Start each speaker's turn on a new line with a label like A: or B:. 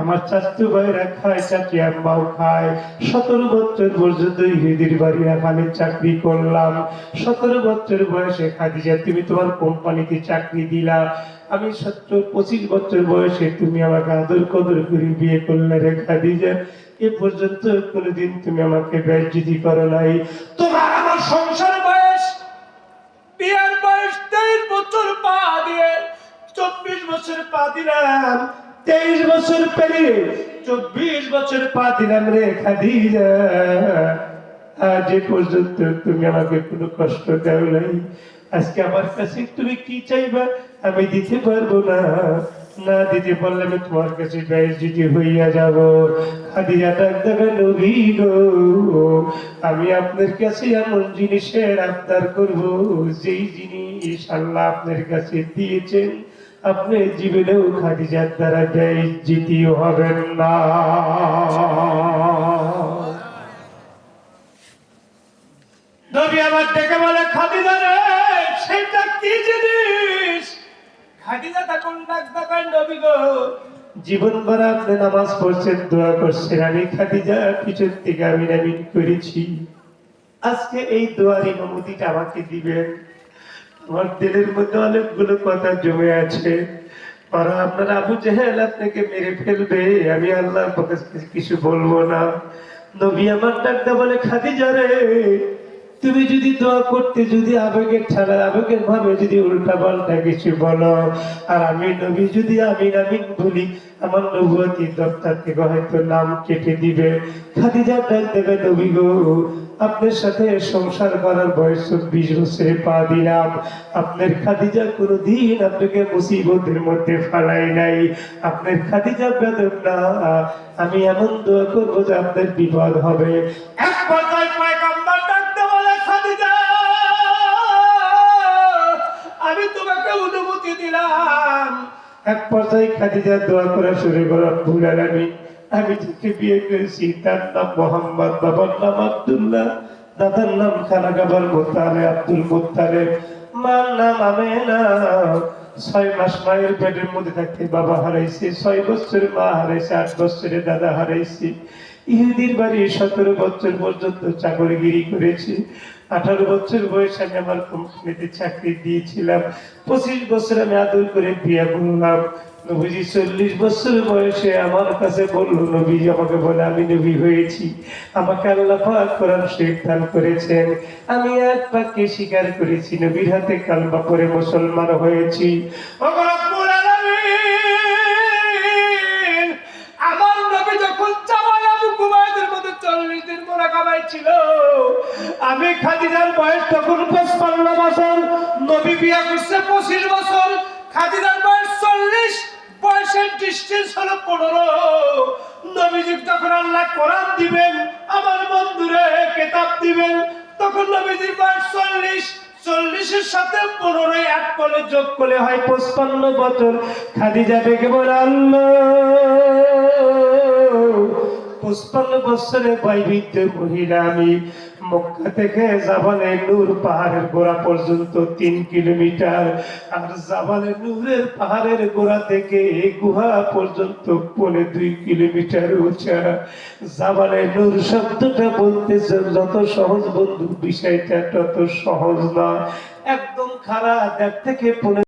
A: আমার চাচু ভাইরা খায়, চাচি আম্মাও খায়। সতেরো বছর পর্যন্ত ইহুদির বাড়ি আমি চাকরি করলাম। সতেরো বছর বয়সে খাদিজা তুমি তোমার কোম্পানিতে চাকরি দিলা। আমি সত্তর পঁচিশ বছর বয়সে তুমি আমাকে আদর কদর করে বিয়ে করলে রে খাদিজা। এ পর্যন্ত কোনোদিন তুমি আমাকে ব্যয়জিতি করো নাই। তোমার আমার সংসার বয়স, বিয়ের বয়স তেইশ বছর পা দিয়ে, চব্বিশ বছর পা দিলাম। বছর পেরিয়ে চব্বিশ বছর পা দিলাম রে খাদিজা। আজ পর্যন্ত তুমি আমাকে কোনো কষ্ট দেও নাই। আজকে আমার কাছে তুমি কি চাইবা? আমি দিতে পারব না। না দিতে পারলে আমি তোমার কাছে ব্যয়জিতি হইয়া যাব। খাদিজা ডাক দেবে, নবী আমি আপনার কাছে এমন জিনিসের আবদার করব, যেই জিনিস আল্লাহ আপনার কাছে দিয়েছেন আপনি জীবনেও খাদিজার দ্বারা ব্যয়জিতি হবেন না। নবী আমার ডেকে বলে, খাদিজা রে, সেটা কি জিনিস? খাদিজা তখন ডাক দেবেন নবী গো, জীবন ভর আপনি নামাজ পড়ছেন, দোয়া করছেন। আমি খাদিজা পিছন থেকে আমি নামিন করেছি। আজকে এই দোয়ার অনুমতিটা আমাকে দিবেন। আমার দিলের মধ্যে অনেকগুলো কথা জমে আছে। আর আপনার আবু জেহেল আপনাকে মেরে ফেলবে, আমি আল্লাহর পক্ষে কিছু বলব না। নবী আমার ডাক্তার বলে, খাদিজা রে তুমি যদি দোয়া করতে যদি আবেগের ঠাড়া আবেগের ভাবে যদি উল্টা পাল্টা কিছু বলো। আর আমি নবী, যদি আমিন আমিন বলি, আমার নবুয়তি দপ্তর থেকে হয়তো নাম কেটে দিবে। খাদিজা ডাক দেবে, নবী গো, আপনার সাথে সংসার করার বয়স চব্বিশ বছরে পা দিলাম। আপনার খাদিজা কোনো দিন আপনাকে মুসিবতের মধ্যে ফালাই নাই। আপনার খাদিজা বেদন না আমি এমন দোয়া করব যে আপনার বিপদ হবে। এক পর্যায়ে খাদিজা দোয়া করা শুরু করা ভুল আমি আমি যাকে বিয়ে করেছি, তার নাম মোহাম্মদ, বাবার নাম আব্দুল্লাহ, দাদার নাম খানা মোতালে আব্দুল মোতালে মার নাম আমেনা। ছয় মাস মায়ের পেটের মধ্যে থাকতে বাবা হারাইছে, ছয় বছরে মা হারাইছে, আট বছরে দাদা হারাইছে। ইহুদির বাড়ি সতেরো বছর পর্যন্ত চাকরিগিরি করেছি। আঠারো বছর বয়সে আমি আমার কোম্পানিতে চাকরি দিয়েছিলাম। পঁচিশ বছর আমি আদর করে বিয়ে করলাম। নবীজি চল্লিশ বছর বয়সে আমার কাছে বলল, নবীজি আমাকে বলে, আমি নবী হয়েছি। আমাকে আল্লাহ পাক কোরআন দান করেছেন। আমি এক বাক্যে স্বীকার করেছি, নবীর হাতে কালমা করে মুসলমান হয়েছি। আমি খাদিজার বয়স তখন পঁচপান্ন বছর, নবী বিয়ে করছে পঁচিশ বছর। খাদিজার বয়স চল্লিশ, বয়সের ডিস্টেন্স হলো পনেরো। নবীজি তখন আল্লাহ কোরআন দিবেন, আমার বন্ধুরে কেতাব দিবেন, তখন নবীজির বয়স চল্লিশ। চল্লিশের সাথে পনেরোই এক করে যোগ করলে হয় পঁচপান্ন বছর। খাদিজা বেগে বলে, আল্লাহ। পঁচপান্ন বছরে বৈবিধ্য মহিলা আমি মক্কা থেকে জাবালে নূর পাহাড়ের গোড়া পর্যন্ত তিন কিলোমিটার আর জাবালে নূরের পাহাড়ের গোড়া থেকে গুহা পর্যন্ত পৌনে দুই কিলোমিটার উঁচা। জাবালে নূর শব্দটা বলতে যত সহজ বন্ধু, বিষয়টা তত সহজ না একদম খারাপ এক থেকে পৌনে